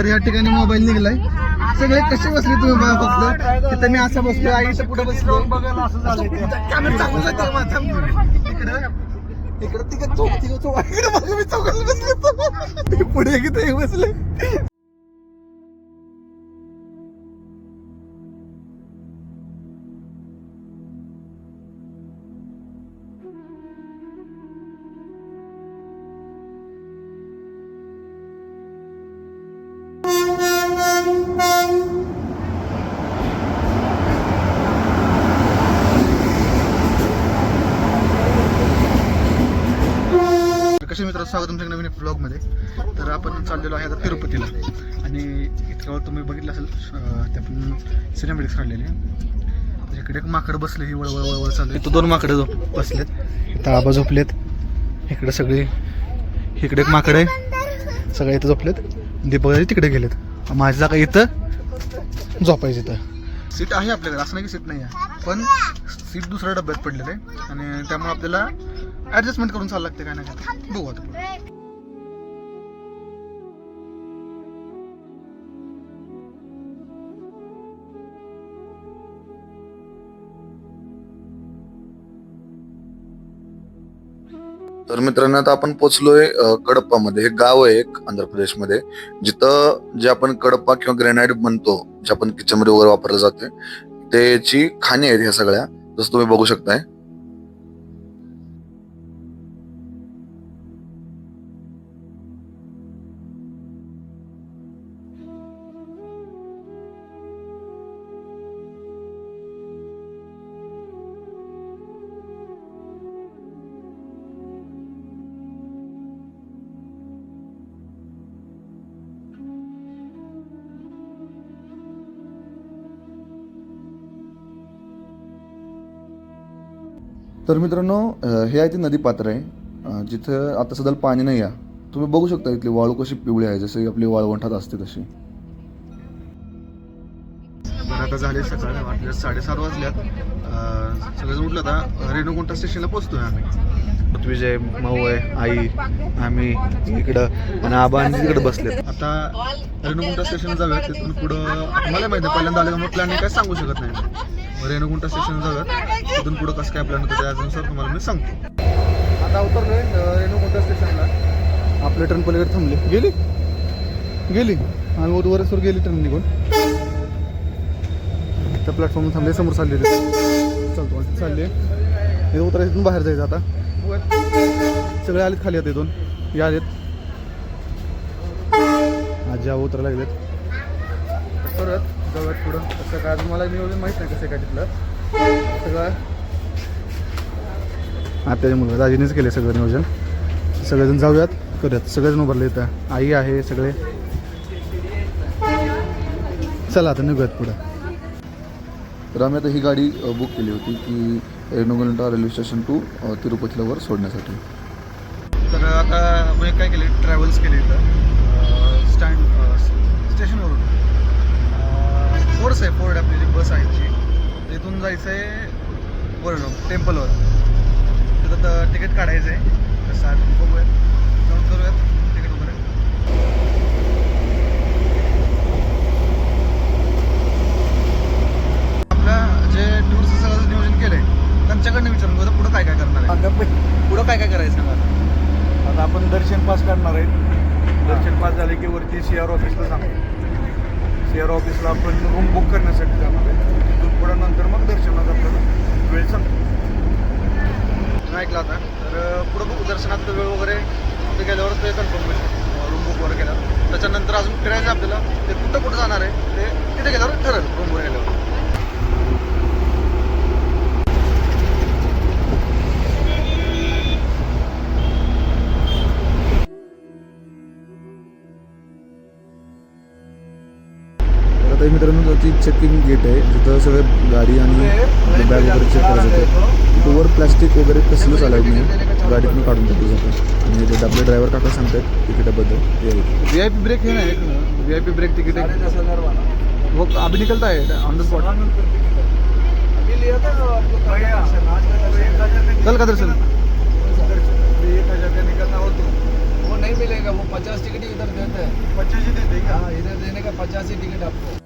तर या ठिकाणी मोबाईल निघलाय. सगळे कसे बसले तुम्ही बघा फक्त. तिथं मी असं बसलो आई पुढे बसलो. इकडं इकडं तिघं चौक तिघं चौक. इकडं बघा मी चौकाला बसले पुढे किती बसले स्वागत तुमच्या नवीन ब्लॉगमध्ये तर आपण चाललेलो आहे आता तिरुपतीला. आणि इतक्यावर तुम्ही बघितलं असेल ते आपण सिनेमॅटिक्स काढलेले. तर इकडे एक माकड बसले ही वळवळ वळवळ चालू इथं दोन माकडं झोप बसलेत. आबा झोपलेत. इकडे सगळे इकडे एक माकड आहे. सगळे इथं झोपलेत. दीपक तिकडे गेलेत. माझी जागा इथं. झोपायचं इथं. सीट आहे आपल्याकडे. असं नाही की सीट नाही आहे. पण सीट दुसऱ्या डब्यात पडलेलं आहे. आणि त्यामुळे आपल्याला ऍडजस्टमेंट करून चाललं लागते काय ना काय बघू आता. तर मित्रांनो आता आपण पोहोचलोय अ, कडप्पामध्ये. हे गाव आहे एक आंध्र प्रदेशमध्ये. जिथं जे आपण कडप्पा किंवा ग्रेनाइड म्हणतो जे आपण किचनमध्ये वगैरे वापरलं जाते त्याची खाणी आहेत ह्या सगळ्या. जसं तुम्ही बघू शकताय. तर मित्रांनो हे आहे ते नदी पात्र आहे जिथं आता सध्या पाणी नाही आहे. तुम्ही बघू शकता इथली वाळू कशी पिवळी आहे जसे आपली वाळवंठात असते तशी. आता झाले सकाळ वाटले साडेसात वाजल्यात. सगळं सगळेजण उठलं आता. रेणुकुंटा स्टेशनला पोहोचतोय आम्ही. पृथ्वीजय माऊ आहे आई आम्ही इकडं आणि आबा आणि तिकडे बसलेत. आता रेणुकुंटा स्टेशनला जाऊया तिथून पुढं मला माहिती पहिल्यांदा आलं मग प्लॅनिंग काय सांगू शकत नाही. रेणुगुंटा स्टेशनला जाऊयात तिथून पुढं कसं काय प्लॅन होतं त्यानुसार तुम्हाला मी सांगतो. आता उतरलोय अं, रेणुगुंटा स्टेशनला. आपले ट्रेन पलीकडे थांबली. गेली? गेली. आम्ही वर वरसवर गेली ट्रेन निघून. त्या प्लॅटफॉर्म थांबले समोर चालले ते चालतो चालले. इथं उतरायचं इथून बाहेर जायचं आता. सगळे आलेत खाली आता इथून या आलेत. आजी उतरायला लागलेत. परत? जाऊयात पुढं कसं काय अजून मला नियोजन माहीत नाही कसं काय तिथलं. सगळं. आत्याच्या मुलं दाजीनेच केले सगळं नियोजन. सगळेजण जाऊयात करूयात. सगळेजण उभारले इथं. आई आहे सगळे. चला आता निघूयात पुढं. तर आम्ही आता ही गाडी बुक केली होती की Renigunta railway station to uh, तिरुपतीला वर सोडण्यासाठी. तर आता मी काय केले ट्रॅव्हल्स केले इथं. स्टँड स्टेशनवरून फोर्स आहे फोर्ड आपली जी बस आहे ती तिथून जायचं आहे वरून टेम्पलवर तिथं तर तिकीट काढायचं आहे कसं आहे बघूयात. जाऊन करूयात. तिकीट वगैरे आपल्या जे टूरचं सगळं नियोजन केलं आहे त्यांच्याकडनं विचारून बघा पुढं काय काय करणार आहे. पुढं काय काय करायचं सांगा आता? आपण दर्शन पास करणार आहे. दर्शन पास झाले की वरती सी आर ऑफिसला सांगतो सी ऑफिसला आपण रूम बुक करण्यासाठी जाणार आहे. तिथून पुढं नंतर मग दर्शनाचा आपल्याला वेळ सांगतो. ऐकला ऐकलं आता? तर पुढं बघू. दर्शनात वेळ वगैरे तिथे गेल्यावर ते कन्फर्मेशन रूम बुक वगैरे केल्यावर त्याच्यानंतर अजून फिरायचं आपल्याला. ते कुठं कुठं जाणार आहे ते तिथे गेल्यावर ठरेल. रूमवर गेल्यावर. चेकिंग गेट आहे जिथं सगळं गाडी आणि बॅग वगैरे चेक करायचं जातं तिथं वर प्लॅस्टिक वगैरे कसलं चालत नाही गाडीतून काढून टाकलं जातं आणि ते डबले ड्रायव्हर काका सांगतात तिकिटाबद्दल ते वी आई पी ब्रेक है ना एक V I P break ticket है वो अभी निकलता है ऑन द स्पॉट कल का दर्शन एक हज़ार का निकलना हो तो वो नहीं नहीं मिलेगा वो पचास टिकट ही इधर देते हैं पचासी देते का हाँ इधर देने का पचास ही टिकट आपको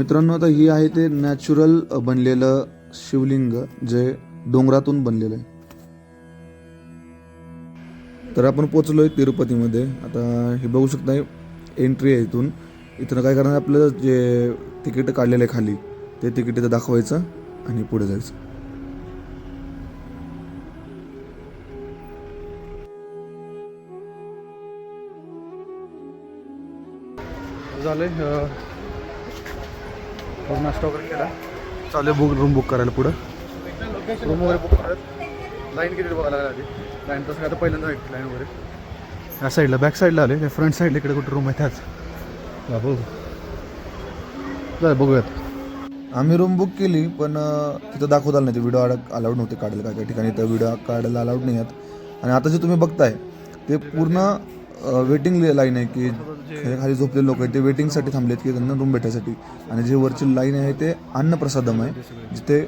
मित्रांनो आता ही आहे ते नॅचरल बनलेलं शिवलिंग जे डोंगरातून बनलेलं आहे. तर आपण पोचलोय तिरुपतीमध्ये. आता हे बघू शकता एंट्री आहे इथून. इथं काय करणार आपलं जे तिकीट काढलेलं आहे खाली ते तिकीट इथं दाखवायचं आणि पुढे जायचं. झाले नाश्ता वगैरे केला. चालेल बुक रूम बुक करायला पुढं. रूम वगैरे बुक करत. लाईन किती बघायला लागली आधी? लाईन तसं आता पहिल्यांदा लाईन वगैरे. ह्या साईडला बॅक साईडला आले फ्रंट साईडला इकडे कुठे रूम आहे त्याच. बघू. चालेल बघूयात. आम्ही रूम बुक केली पण तिथं दाखवत आलं नाही. ते व्हिडिओ अलाउड नव्हते काढायला. काय काय ठिकाणी तर व्हिडिओ काढायला अलाउड नाही आहेत. आणि आता जे तुम्ही बघताय ते पूर्ण वेटिंग लाईन आहे की खाली झोपलेले लोक आहेत ते वेटिंगसाठी थांबलेत की त्यांना रूम भेटायसाठी. आणि जे वरची लाईन आहे ते अन्नप्रसादम आहे जिथे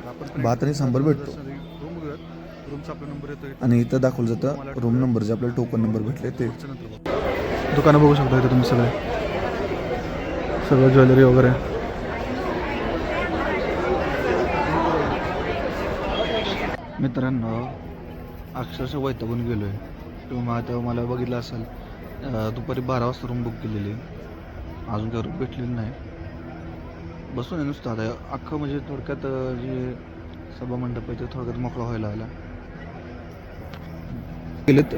भात आणि सांबार भेटतो. आणि इथं दाखवलं जातं रूम नंबर जे आपल्याला टोकन नंबर भेटले ते. दुकानं बघू शकता इथे तुम्ही सगळे. सगळं ज्वेलरी वगैरे. मित्रांनो अक्षरशः वैतागून गेलो आहे तुम्ही आता मला बघितलं असेल दुपारी बारा वाजता रूम बुक केलेली अजून काही रूम भेटलेली नाही. बसून आहे नुसतं आता. अख्खं म्हणजे थोडक्यात जे सभा मंडप आहे ते थोडक्यात मोकळा व्हायला आला. गेलेत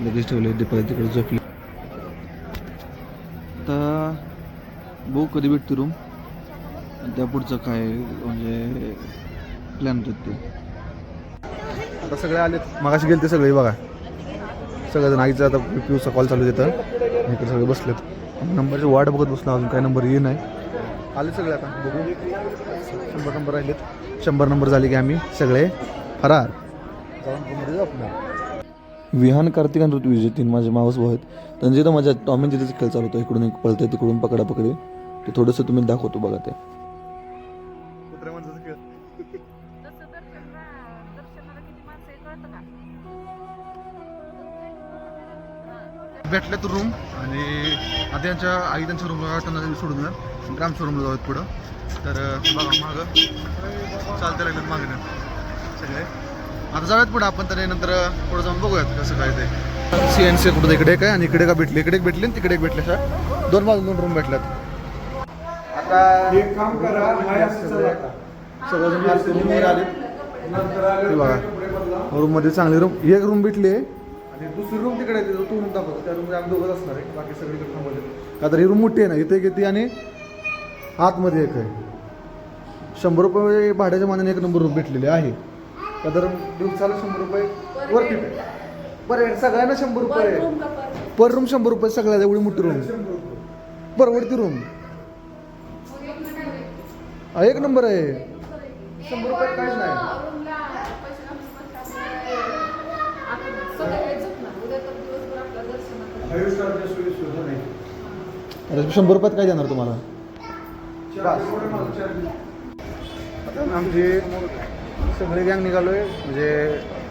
लगेच ठेवले दीपाली तिकडे झोपली. आता बघू कधी भेटते रूम त्या पुढचं काय म्हणजे प्लॅन होतात ते. आता सगळे आलेत. मगाशी गेले ते सगळे बघा. सगळेजण आईचं आता पिऊचा कॉल चालू देतं इकडे सगळे बसलेत. नंबरची वाट बघत बसलो अजून काय नंबर ये नाही. आले सगळे आता बघू. शंभर नंबर राहिलेत. शंभर नंबर झाले की आम्ही सगळे फरार. विहान कार्तिक आणि ऋतू विजय तीन माझे मावस भाऊ आहेत. त्यांची तर माझ्या टॉमिन तिथेच खेळ चालू होता इकडून एक पळतंय तिकडून पकडा पकडी ते थोडंसं तुम्ही दाखवतो बघा ते. भेटल्यात रूम आणि आता त्यांच्या आई त्यांच्या रूमला त्यांना सोडून द्या आमच्या रूमला जाऊयात पुढं. तर बघा मागं. चालते लागलेत मागं सगळे. आता जाऊयात पुढं आपण तर नंतर पुढं जाऊन बघूयात कसं काय ते. सी एन सी कुठं इकडे काय आणि इकडे का भेटले इकडे एक भेटले आणि तिकडे एक भेटले सर दोन बाजून दोन रूम भेटल्यात. आता एक काम करा. सगळेजण आले बघा. बदला. रूममध्ये चांगली रूम एक रूम भेटली आहे. आणि दुसरी रूम तिकडे आहे तो रूम दाखवतो त्या रूममध्ये आम्ही दोघंच असणार आहे बाकी सगळीकडे थांबवले का तर ही रूम मोठी आहे ना इथे एक येते आणि आतमध्ये एक आहे. शंभर रुपये भाड्याच्या मानाने एक नंबर रूम भेटलेली आहे. का तर दिवसाला शंभर रुपये वरती बरं सगळ्यांना शंभर रुपये आहे. पर रूम शंभर रुपये सगळ्या एवढी मोठी रूम परवडती रूम हा, एक नंबर आहे. शंभर रुपये काहीच नाही. अरे शंभर रुपयात काय देणार तुम्हाला. आता आमचे सगळे गँग निघालोय म्हणजे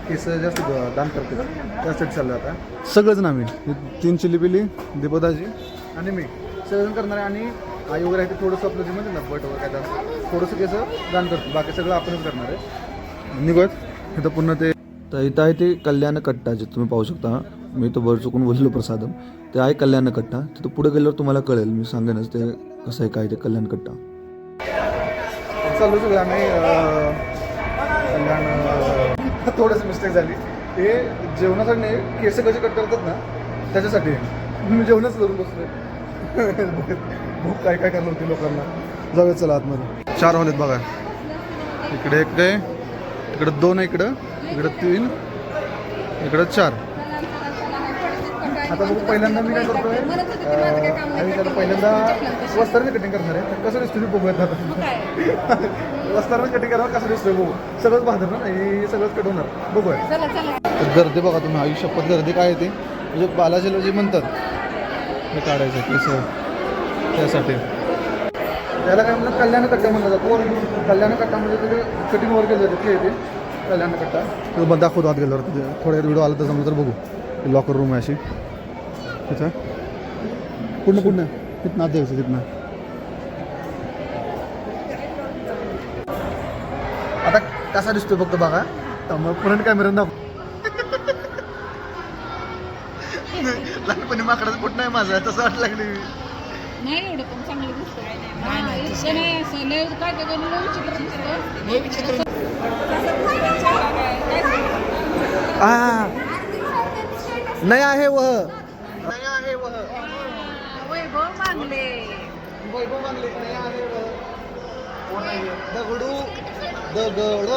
केस जास्त दान करते त्यासाठी चाललं आता. सगळंच ना आम्ही तीन चिली पिली दीपदाजी आणि मी. सगळेजण करणार आहे आणि आई वगैरे आहे ते थोडंसं आपलं जे म्हणजे ना बट वगैरे काय थोडंसं केस दान करतो. बाकी सगळं आपणच करणार आहे. निघत इथं पुन्हा ते तर इथं आहे ते कल्याण कट्टा जे तुम्ही पाहू शकता. मी तो वर चुकून बोललो प्रसादम. ते आहे कल्याण कट्टा. तिथं पुढे गेल्यावर तुम्हाला कळेल मी सांगेनच ते कसं आहे काय ते कल्याण कट्टा. चालू सगळं आम्ही कल्याण थोडंसं मिस्टेक झाली. ते जेवणासाठी नाही, केस कसे कट करतात ना त्याच्यासाठी मी जेवणच करून बसलोय. भूक काय काय करणार होती लोकांना. जाऊया चला आतमध्ये. चार हॉल आहेत बघा. इकडे एक आहे इकडं दोन आहे इकडं इकडं तीन इकडं चार. आता बघू पहिल्यांदा मी काय करतोय आम्ही त्याला पहिल्यांदा वस्त्राने कटिंग करणार आहे. तर कसं दिसतं ते बघूयात आता वस्ताना कटिंग करावं कसं दिसतोय बघू. सगळंच बांधर ना हे सगळंच कट होणार. बघूया. चला चला. तर गर्दी बघा तुम्ही आयुष्यपत गर्दी काय येते म्हणजे बालाजीला जे म्हणतात. हे काढायचं केस त्यासाठी. त्याला काय म्हणतात कल्याण कट्टा म्हणलं जातो कल्याण कट्टा म्हणजे तिथे कटिंग वर केलं जातं ते येते कल्याण कट्टा. दाखवतो आत गेल्यावर तिथे थोड्या व्हिडिओ आला तर जमलं तर बघू. लॉकर रूम आहे अशी. तिथं पूर्ण पूर्ण तिथनं आत तिथनं. आता कसा दिसतोय फक्त बघा. त्यामुळे फ्रंट कॅमेरा दाखव. लहानपणी माकडाचं पोट नाही माझं तसं वाट लागली नाही एवढं पण चांगलं दिसतं हा, इतकं नाही असं लय काय काय काय लय विचित्र दिसतं आ नाही आहे वह. मांगले वैभव मांगले नाही आले दगडू. दगड.